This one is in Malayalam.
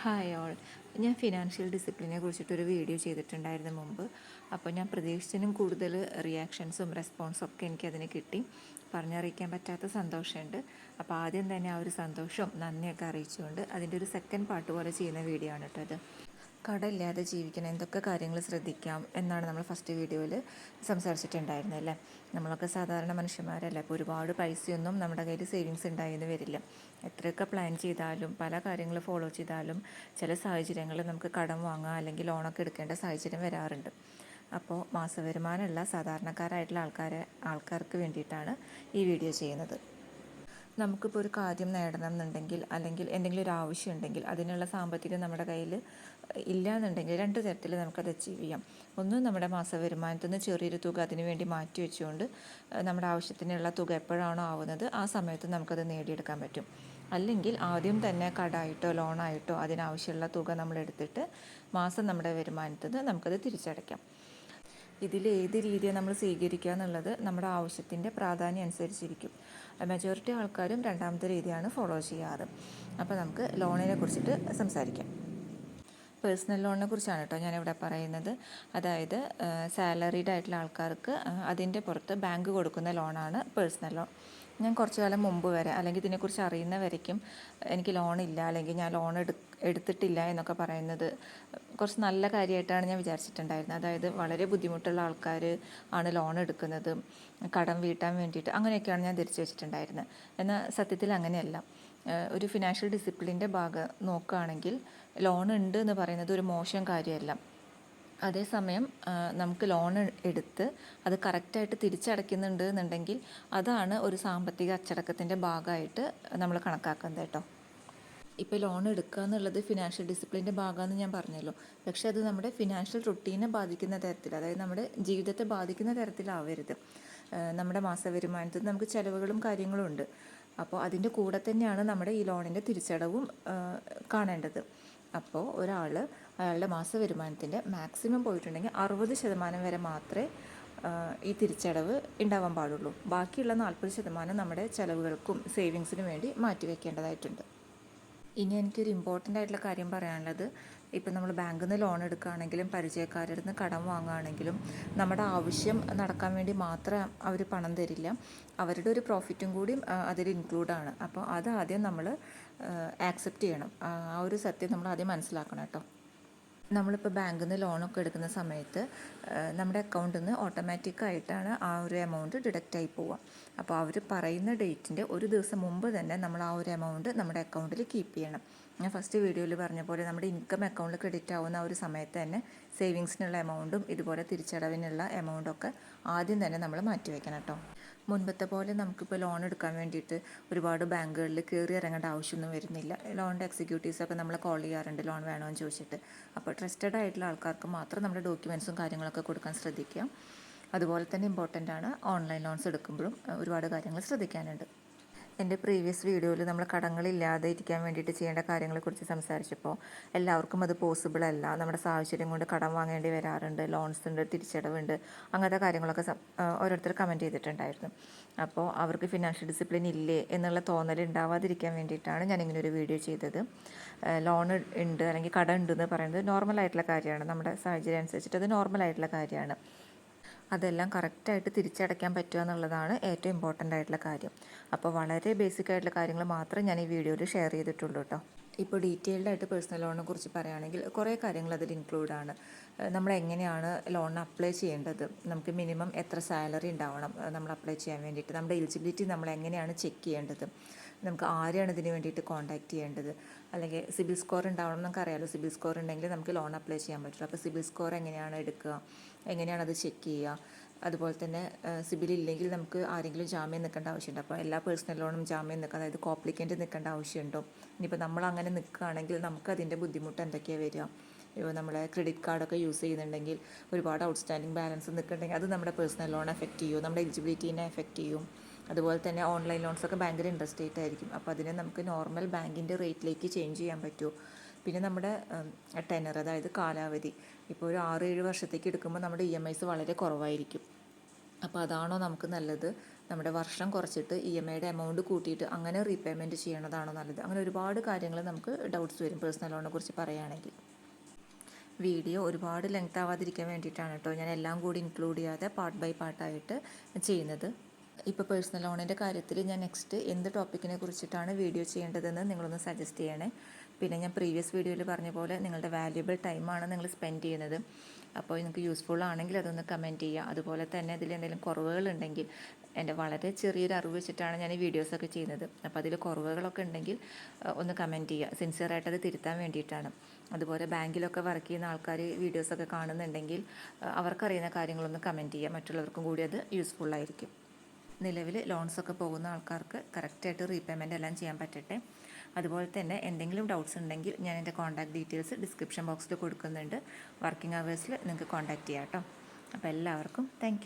ഹായ് ഓൾ ഞാൻ ഫിനാൻഷ്യൽ ഡിസിപ്ലിനെ കുറിച്ചിട്ടൊരു വീഡിയോ ചെയ്തിട്ടുണ്ടായിരുന്നു മുമ്പ്. അപ്പോൾ ഞാൻ പ്രതീക്ഷിച്ചതിനും കൂടുതൽ റിയാക്ഷൻസും റെസ്പോൺസും ഒക്കെ എനിക്കതിന് കിട്ടി. പറഞ്ഞറിയിക്കാൻ പറ്റാത്ത സന്തോഷമുണ്ട്. അപ്പോൾ ആദ്യം തന്നെ ആ ഒരു സന്തോഷവും നന്ദിയൊക്കെ അറിയിച്ചുകൊണ്ട് അതിന്റെ ഒരു സെക്കൻഡ് പാർട്ട് പോലെ ചെയ്യുന്ന വീഡിയോ ആണ് കേട്ടോ ഇത്. കടമില്ലാതെ ജീവിക്കണം എന്തൊക്കെ കാര്യങ്ങൾ ശ്രദ്ധിക്കാം എന്നാണ് നമ്മൾ ഫസ്റ്റ് വീഡിയോയിൽ സംസാരിച്ചിട്ടുണ്ടായിരുന്നത് അല്ലേ? നമ്മളൊക്കെ സാധാരണ മനുഷ്യന്മാരല്ലേ അപ്പോൾ ഒരുപാട് പൈസയൊന്നും നമ്മുടെ കയ്യിൽ സേവിങ്സ് ഉണ്ടായെന്ന് വരില്ല. എത്രയൊക്കെ പ്ലാൻ ചെയ്താലും പല കാര്യങ്ങൾ ഫോളോ ചെയ്താലും ചില സാഹചര്യങ്ങളിൽ നമുക്ക് കടം വാങ്ങാം അല്ലെങ്കിൽ ലോണൊക്കെ എടുക്കേണ്ട സാഹചര്യം വരാറുണ്ട്. അപ്പോൾ മാസവരുമാനമുള്ള സാധാരണക്കാരായിട്ടുള്ള ആൾക്കാരെ ആൾക്കാർക്ക് വേണ്ടിയിട്ടാണ് ഈ വീഡിയോ ചെയ്യുന്നത്. നമുക്കിപ്പോൾ ഒരു കാര്യം നേടണം എന്നുണ്ടെങ്കിൽ അല്ലെങ്കിൽ എന്തെങ്കിലും ഒരു ആവശ്യം ഉണ്ടെങ്കിൽ അതിനുള്ള സാമ്പത്തികം നമ്മുടെ കയ്യിൽ ഇല്ല എന്നുണ്ടെങ്കിൽ രണ്ട് തരത്തിൽ നമുക്കത് അച്ചീവ് ചെയ്യാം. ഒന്ന് നമ്മുടെ മാസ വരുമാനത്തിൽ നിന്ന് ചെറിയൊരു തുക അതിനു വേണ്ടി മാറ്റി വെച്ചുകൊണ്ട് നമ്മുടെ ആവശ്യത്തിനുള്ള തുക എപ്പോഴാണോ ആവുന്നത് ആ സമയത്ത് നമുക്കത് നേടിയെടുക്കാൻ പറ്റും. അല്ലെങ്കിൽ ആദ്യം തന്നെ കടായിട്ടോ ലോണായിട്ടോ അതിനാവശ്യമുള്ള തുക നമ്മൾ എടുത്തിട്ട് മാസം നമ്മുടെ വരുമാനത്തിൽ നിന്ന് നമുക്കത് തിരിച്ചടയ്ക്കാം. ഇതിൽ ഏത് രീതിയാണ് നമ്മൾ സ്വീകരിക്കുക എന്നുള്ളത് നമ്മുടെ ആവശ്യത്തിന്റെ പ്രാധാന്യം അനുസരിച്ചിരിക്കും. മെജോറിറ്റി ആൾക്കാരും രണ്ടാമത്തെ രീതിയാണ് ഫോളോ ചെയ്യാറ്. അപ്പോൾ നമുക്ക് ലോണിനെ കുറിച്ചിട്ട് സംസാരിക്കാം. പേഴ്സണൽ ലോണിനെ കുറിച്ചാണ് കേട്ടോ ഞാനിവിടെ പറയുന്നത്. അതായത് സാലറീഡ് ആയിട്ടുള്ള ആൾക്കാർക്ക് അതിന്റെ പുറത്ത് ബാങ്ക് കൊടുക്കുന്ന ലോണാണ് പേഴ്സണൽ ലോൺ ഞാൻ കുറച്ച് കാലം മുമ്പ് വരെ അല്ലെങ്കിൽ ഇതിനെക്കുറിച്ച് അറിയുന്ന വരയ്ക്കും എനിക്ക് ഇല്ല അല്ലെങ്കിൽ ഞാൻ ലോൺ എടു എടുത്തിട്ടില്ല എന്നൊക്കെ പറയുന്നത് കുറച്ച് നല്ല കാര്യമായിട്ടാണ് ഞാൻ വിചാരിച്ചിട്ടുണ്ടായിരുന്നത്. അതായത് വളരെ ബുദ്ധിമുട്ടുള്ള ആൾക്കാർ ആണ് ലോൺ എടുക്കുന്നത് കടം വീട്ടാൻ വേണ്ടിയിട്ട് അങ്ങനെയൊക്കെയാണ് ഞാൻ ധരിച്ചു വെച്ചിട്ടുണ്ടായിരുന്നത്. എന്നാൽ സത്യത്തിൽ അങ്ങനെയല്ല. ഒരു ഫിനാൻഷ്യൽ ഡിസിപ്ലിന്റെ ഭാഗം നോക്കുകയാണെങ്കിൽ ലോൺ ഉണ്ട് എന്ന് പറയുന്നത് ഒരു മോശം കാര്യമല്ല. അതേസമയം നമുക്ക് ലോൺ എടുത്ത് അത് കറക്റ്റായിട്ട് തിരിച്ചടയ്ക്കുന്നുണ്ട് എന്നുണ്ടെങ്കിൽ അതാണ് ഒരു സാമ്പത്തിക അച്ചടക്കത്തിന്റെ ഭാഗമായിട്ട് നമ്മൾ കണക്കാക്കുന്നത് കേട്ടോ. ഇപ്പോൾ ലോൺ എടുക്കുക എന്നുള്ളത് ഫിനാൻഷ്യൽ ഡിസിപ്ലിന്റെ ഭാഗമാണെന്ന് ഞാൻ പറഞ്ഞല്ലോ. പക്ഷേ അത് നമ്മുടെ ഫിനാൻഷ്യൽ റുട്ടീനെ ബാധിക്കുന്ന തരത്തിൽ അതായത് നമ്മുടെ ജീവിതത്തെ ബാധിക്കുന്ന തരത്തിലാവരുത്. നമ്മുടെ മാസ വരുമാനത്തിൽ നമുക്ക് ചിലവുകളും കാര്യങ്ങളും ഉണ്ട്. അപ്പോൾ അതിന്റെ കൂടെ തന്നെയാണ് നമ്മുടെ ഈ ലോണിന്റെ തിരിച്ചടവും കാണേണ്ടത്. അപ്പോൾ ഒരാൾ അയാളുടെ മാസ വരുമാനത്തിന്റെ മാക്സിമം പോയിട്ടുണ്ടെങ്കിൽ അറുപത് ശതമാനം വരെ മാത്രമേ ഈ തിരിച്ചടവ് ഉണ്ടാവാൻ പാടുള്ളൂ. ബാക്കിയുള്ള നാൽപ്പത് ശതമാനം നമ്മുടെ ചിലവുകൾക്കും സേവിങ്സിനും വേണ്ടി മാറ്റി വയ്ക്കേണ്ടതായിട്ടുണ്ട് ഇനി എനിക്കൊരു ഇമ്പോർട്ടന്റ് ആയിട്ടുള്ള കാര്യം പറയാനുള്ളത് ഇപ്പം നമ്മൾ ബാങ്കിൽ നിന്ന് ലോൺ എടുക്കുകയാണെങ്കിലും പരിചയക്കാരുടെ നിന്ന് കടം വാങ്ങുകയാണെങ്കിലും നമ്മുടെ ആവശ്യം നടക്കാൻ വേണ്ടി മാത്രം അവർ പണം തരില്ല. അവരുടെ ഒരു പ്രോഫിറ്റും കൂടി അതിൽ ഇൻക്ലൂഡാണ് അപ്പോൾ അത് ആദ്യം നമ്മൾ ആക്സെപ്റ്റ് ചെയ്യണം. ആ ഒരു സത്യം നമ്മൾ ആദ്യം മനസ്സിലാക്കണം കേട്ടോ. നമ്മളിപ്പോൾ ബാങ്കിൽ നിന്ന് ലോണൊക്കെ എടുക്കുന്ന സമയത്ത് നമ്മുടെ അക്കൗണ്ടിൽ നിന്ന് ഓട്ടോമാറ്റിക് ആയിട്ടാണ് ആ ഒരു എമൗണ്ട് ഡിഡക്റ്റ് ആയി പോവുക അപ്പോൾ അവർ പറയുന്ന ഡേറ്റിന്റെ ഒരു ദിവസം മുമ്പ് തന്നെ നമ്മൾ ആ ഒരു എമൗണ്ട് നമ്മുടെ അക്കൗണ്ടിൽ കീപ്പ് ചെയ്യണം. ഞാൻ ഫസ്റ്റ് വീഡിയോയിൽ പറഞ്ഞ പോലെ നമ്മുടെ ഇൻകം അക്കൗണ്ടിൽ ക്രെഡിറ്റ് ആവുന്ന ഒരു സമയത്ത് തന്നെ സേവിങ്സിനുള്ള എമൗണ്ടും ഇതുപോലെ തിരിച്ചടവിനുള്ള എമൗണ്ടൊക്കെ ആദ്യം തന്നെ നമ്മൾ മാറ്റി വയ്ക്കണം കേട്ടോ. മുൻപത്തെ പോലെ നമുക്കിപ്പോൾ ലോൺ എടുക്കാൻ വേണ്ടിയിട്ട് ഒരുപാട് ബാങ്കുകളിൽ കയറി ഇറങ്ങേണ്ട ആവശ്യമൊന്നും വരുന്നില്ല. ലോണിന്റെ എക്സിക്യൂട്ടീവ്സൊക്കെ നമ്മളെ കോൾ ചെയ്യാറുണ്ട് ലോൺ വേണമെന്ന് ചോദിച്ചിട്ട്. അപ്പോൾ ട്രസ്റ്റഡ് ആയിട്ടുള്ള ആൾക്കാർക്ക് മാത്രം നമ്മുടെ ഡോക്യുമെൻസും കാര്യങ്ങളൊക്കെ കൊടുക്കാൻ ശ്രദ്ധിക്കുക അതുപോലെ തന്നെ ഇമ്പോർട്ടന്റ് ആണ് ഓൺലൈൻ ലോൺസ് എടുക്കുമ്പോഴും ഒരുപാട് കാര്യങ്ങൾ ശ്രദ്ധിക്കാനുണ്ട്. എന്റെ പ്രീവിയസ് വീഡിയോയിൽ നമ്മൾ കടങ്ങളില്ലാതെ ഇരിക്കാൻ വേണ്ടിയിട്ട് ചെയ്യേണ്ട കാര്യങ്ങളെക്കുറിച്ച് സംസാരിച്ചപ്പോൾ എല്ലാവർക്കും അത് പോസിബിൾ അല്ല. നമ്മുടെ സാഹചര്യം കൊണ്ട് കടം വാങ്ങേണ്ടി വരാറുണ്ട് ലോൺസ് ഉണ്ട് തിരിച്ചടവുണ്ട് അങ്ങനത്തെ കാര്യങ്ങളൊക്കെ ഓരോരുത്തർ കമന്റ് ചെയ്തിട്ടുണ്ടായിരുന്നു. അപ്പോൾ അവർക്ക് ഫിനാൻഷ്യൽ ഡിസിപ്ലിൻ ഇല്ലേ എന്നുള്ള തോന്നൽ ഉണ്ടാവാതിരിക്കാൻ വേണ്ടിയിട്ടാണ് ഞാൻ ഇങ്ങനെ ഒരു വീഡിയോ ചെയ്തത്. ലോൺ ഉണ്ട് അല്ലെങ്കിൽ കടം ഉണ്ടെന്ന് പറയുന്നത് നോർമൽ ആയിട്ടുള്ള കാര്യമാണ്. നമ്മുടെ സാഹചര്യം അനുസരിച്ചിട്ട് അത് നോർമൽ ആയിട്ടുള്ള കാര്യമാണ്. അതെല്ലാം കറക്റ്റായിട്ട് തിരിച്ചടയ്ക്കാൻ പറ്റുക എന്നുള്ളതാണ് ഏറ്റവും ഇമ്പോർട്ടന്റ് ആയിട്ടുള്ള കാര്യം. അപ്പോൾ വളരെ ബേസിക് ആയിട്ടുള്ള കാര്യങ്ങൾ മാത്രമേ ഞാൻ ഈ വീഡിയോയിൽ ഷെയർ ചെയ്തിട്ടുള്ളൂ കേട്ടോ ഇപ്പോൾ ഡീറ്റെയിൽഡ് ആയിട്ട് പേഴ്സണൽ ലോണിനെ കുറിച്ച് പറയുകയാണെങ്കിൽ കുറേ കാര്യങ്ങൾ അതിൽ ഇൻക്ലൂഡ് ആണ്. നമ്മൾ എങ്ങനെയാണ് ലോൺ അപ്ലൈ ചെയ്യേണ്ടത്? നമുക്ക് മിനിമം എത്ര സാലറി ഉണ്ടാവണം? നമ്മൾ അപ്ലൈ ചെയ്യാൻ വേണ്ടിയിട്ട്. നമ്മുടെ എലിജിബിലിറ്റി നമ്മൾ എങ്ങനെയാണ് ചെക്ക് ചെയ്യേണ്ടത്? നമുക്ക് ആരെയാണ് ഇതിന് വേണ്ടിയിട്ട് കോൺടാക്റ്റ് ചെയ്യേണ്ടത്? അല്ലെങ്കിൽ സിബിൽ സ്കോർ ഉണ്ടാവണം നമുക്ക് അറിയാമല്ലോ സിബിൽ സ്കോർ ഉണ്ടെങ്കിൽ നമുക്ക് ലോൺ അപ്ലൈ ചെയ്യാൻ പറ്റുള്ളൂ. അപ്പോൾ സിബിൽ സ്കോർ എങ്ങനെയാണ് എടുക്കുക? എങ്ങനെയാണ് അത് ചെക്ക് ചെയ്യുക? അതുപോലെ തന്നെ സിബിൽ ഇല്ലെങ്കിൽ നമുക്ക് ആരെങ്കിലും ജാമ്യം നിൽക്കേണ്ട ആവശ്യമുണ്ട്. അപ്പോൾ എല്ലാ പേഴ്സണൽ ലോണും ജാമ്യം നിൽക്കുക. അതായത് കോപ്ലിക്കന്റ് നിൽക്കേണ്ട ആവശ്യമുണ്ടോ? ഇനിയിപ്പോൾ നമ്മൾ അങ്ങനെ നിൽക്കുകയാണെങ്കിൽ നമുക്ക് അതിന്റെ ബുദ്ധിമുട്ട് എന്തൊക്കെയാണ് വരിക? ഇപ്പോൾ നമ്മളെ ക്രെഡിറ്റ് കാർഡൊക്കെ യൂസ് ചെയ്യുന്നുണ്ടെങ്കിൽ ഒരുപാട് ഔട്ട്സ്റ്റാൻഡിങ് ബാലൻസ് നിൽക്കുന്നുണ്ടെങ്കിൽ അത് നമ്മുടെ പേഴ്സണൽ ലോൺ എഫക്റ്റ് ചെയ്യും. നമ്മുടെ എലിജിബിലിറ്റീനെ എഫക്റ്റ് ചെയ്യും. അതുപോലെ തന്നെ ഓൺലൈൻ ലോൺസൊക്കെ ഭയങ്കര ഇൻട്രസ്റ്റ് റേറ്റ് ആയിരിക്കും. അപ്പോൾ അതിനെ നമുക്ക് നോർമൽ ബാങ്കിന്റെ റേറ്റിലേക്ക് ചേഞ്ച് ചെയ്യാൻ പറ്റുമോ? പിന്നെ നമ്മുടെ ടെനർ അതായത് കാലാവധി. ഇപ്പോൾ ഒരു ആറ് ഏഴ് വർഷത്തേക്ക് എടുക്കുമ്പോൾ നമ്മുടെ ഇ എം ഐസ് വളരെ കുറവായിരിക്കും. അപ്പോൾ അതാണോ നമുക്ക് നല്ലത്? നമ്മുടെ വർഷം കുറച്ചിട്ട് ഇ എം ഐയുടെ എമൗണ്ട് കൂട്ടിയിട്ട് അങ്ങനെ റീപേയ്മെന്റ് ചെയ്യണതാണോ നല്ലത്? അങ്ങനെ ഒരുപാട് കാര്യങ്ങൾ നമുക്ക് ഡൗട്ട്സ് വരും പേഴ്സണൽ ലോണിനെ കുറിച്ച് പറയുകയാണെങ്കിൽ വീഡിയോ ഒരുപാട് ലെങ്ത് ആവാതിരിക്കാൻ വേണ്ടിയിട്ടാണ് കേട്ടോ ഞാൻ എല്ലാം കൂടി ഇൻക്ലൂഡ് ചെയ്യാതെ പാർട്ട് ബൈ പാർട്ടായിട്ട് ചെയ്യുന്നത്. ഇപ്പോൾ പേഴ്സണൽ ലോണിന്റെ കാര്യത്തിൽ ഞാൻ നെക്സ്റ്റ് എന്ത് ടോപ്പിക്കിനെ കുറിച്ചിട്ടാണ് വീഡിയോ ചെയ്യേണ്ടതെന്ന് നിങ്ങളൊന്ന് സജസ്റ്റ് ചെയ്യണേ. പിന്നെ ഞാൻ പ്രീവിയസ് വീഡിയോയിൽ പറഞ്ഞ പോലെ നിങ്ങളുടെ വാല്യുബിൾ ടൈമാണ് നിങ്ങൾ സ്പെൻഡ് ചെയ്യുന്നത്. അപ്പോൾ നിങ്ങൾക്ക് യൂസ്ഫുൾ ആണെങ്കിൽ അതൊന്ന് കമന്റ് ചെയ്യുക. അതുപോലെ തന്നെ ഇതിൽ എന്തെങ്കിലും കുറവുകളുണ്ടെങ്കിൽ എന്റെ വളരെ ചെറിയൊരു അറിവ് വെച്ചിട്ടാണ് ഞാൻ ഈ വീഡിയോസൊക്കെ ചെയ്യുന്നത്. അപ്പോൾ അതിൽ കുറവുകളൊക്കെ ഉണ്ടെങ്കിൽ ഒന്ന് കമന്റ് ചെയ്യുക. സിൻസിയറായിട്ട് അത് തിരുത്താൻ വേണ്ടിയിട്ടാണ്. അതുപോലെ ബാങ്കിലൊക്കെ വർക്ക് ചെയ്യുന്ന ആൾക്കാർ വീഡിയോസൊക്കെ കാണുന്നുണ്ടെങ്കിൽ അവർക്കറിയുന്ന കാര്യങ്ങളൊന്ന് കമന്റ് ചെയ്യുക. മറ്റുള്ളവർക്കും കൂടി അത് യൂസ്ഫുൾ ആയിരിക്കും. നിലവിൽ ലോൺസൊക്കെ പോകുന്ന ആൾക്കാർക്ക് കറക്റ്റായിട്ട് റീപേയ്മെന്റ് എല്ലാം ചെയ്യാൻ പറ്റട്ടെ. അതുപോലെ തന്നെ എന്തെങ്കിലും ഡൗട്ട്സ് ഉണ്ടെങ്കിൽ ഞാൻ എന്റെ കോൺടാക്ട് ഡീറ്റെയിൽസ് ഡിസ്ക്രിപ്ഷൻ ബോക്സിൽ കൊടുക്കുന്നുണ്ട്. വർക്കിംഗ് അവേഴ്സിൽ നിങ്ങൾക്ക് കോൺടാക്റ്റ് ചെയ്യാം കേട്ടോ അപ്പോൾ എല്ലാവർക്കും താങ്ക്